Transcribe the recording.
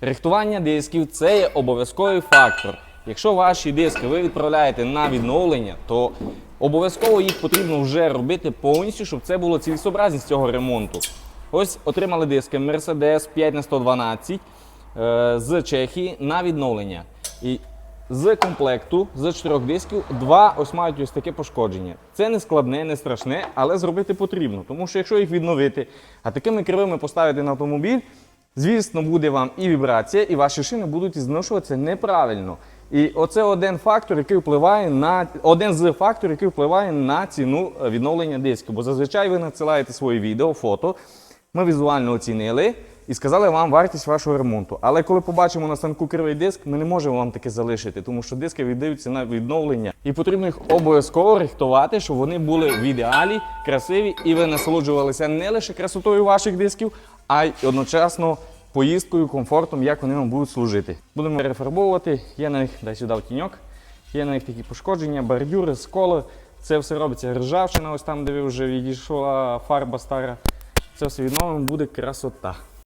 Рихтування дисків це є обов'язковий фактор. Якщо ваші диски ви відправляєте на відновлення, то обов'язково їх потрібно вже робити повністю, щоб це було цілісообразність цього ремонту. Ось отримали диски Mercedes 5 на 112 е, з Чехії на відновлення. І з комплекту з чотирьох дисків два ось мають ось таке пошкодження. Це не складне, не страшне, але зробити потрібно. Тому що якщо їх відновити, а такими кривими поставити на автомобіль, звісно, буде вам і вібрація, і ваші шини будуть зношуватися неправильно. І оце один фактор, який впливає на один з факторів, який впливає на ціну е, відновлення дисків. Бо зазвичай ви надсилаєте свої відео, фото. Ми візуально оцінили і сказали вам вартість вашого ремонту. Але коли побачимо на станку кривий диск, ми не можемо вам таке залишити, тому що диски віддаються на відновлення. І потрібно їх обов'язково рихтувати, щоб вони були в ідеалі, красиві, і ви насолоджувалися не лише красотою ваших дисків, а й одночасно поїздкою, комфортом, як вони вам будуть служити. Будемо перефарбовувати. Є на них дай сюди тіньок. Є на них такі пошкодження, бордюри, сколи. Це все робиться ржавчина, ось там, де вже відійшла фарба стара. Це все відновимо, буде красота.